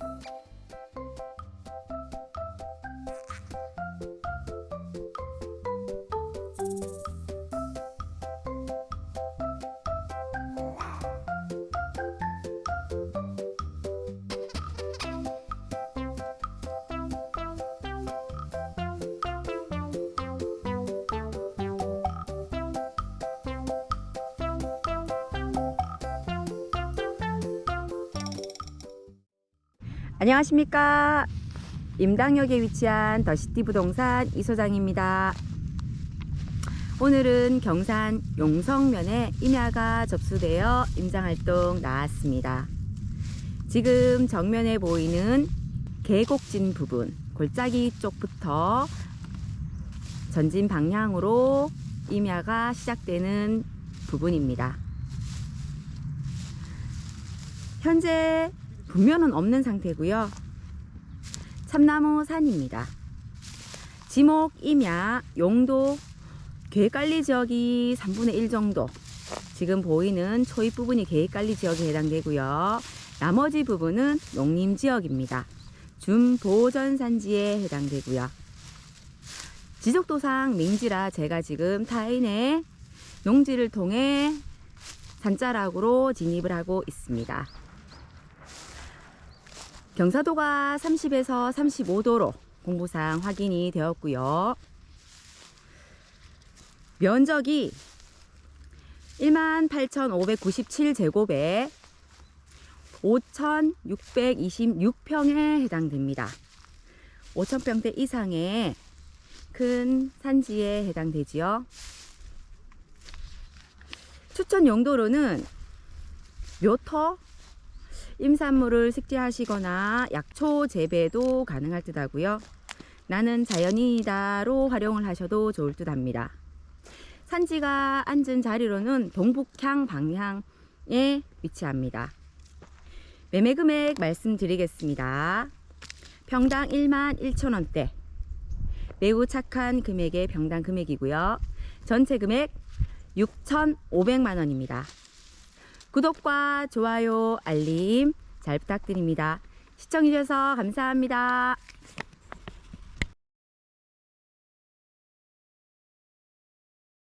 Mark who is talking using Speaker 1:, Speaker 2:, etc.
Speaker 1: Música 안녕하십니까. 임당역에 위치한 더시티 부동산 이 소장입니다. 오늘은 경산 용성면에 임야가 접수되어 임장활동 나왔습니다. 지금 정면에 보이는 계곡진 부분, 골짜기 쪽부터 전진 방향으로 임야가 시작되는 부분입니다. 현재 분면은 없는 상태고요. 참나무 산입니다. 지목, 임야, 용도, 계획관리 지역이 3분의 1 정도. 지금 보이는 초입 부분이 계획관리 지역에 해당되고요. 나머지 부분은 농림 지역입니다. 준보전산지에 해당되고요. 지적도상 민지라 제가 지금 타인의 농지를 통해 산자락으로 진입을 하고 있습니다. 경사도가 30에서 35도로 공부상 확인이 되었고요. 면적이 18,597제곱에 5,626평에 해당됩니다. 5,000평대 이상의 큰 산지에 해당되지요. 추천 용도로는 묘터, 임산물을 식재하시거나 약초 재배도 가능할 듯 하고요. 나는 자연인이다로 활용을 하셔도 좋을 듯 합니다. 산지가 앉은 자리로는 동북향 방향에 위치합니다. 매매 금액 말씀드리겠습니다. 평당 1만 1천원대. 매우 착한 금액의 평당 금액이고요. 전체 금액 6,500만원입니다. 구독과 좋아요, 알림 잘 부탁드립니다. 시청해주셔서 감사합니다.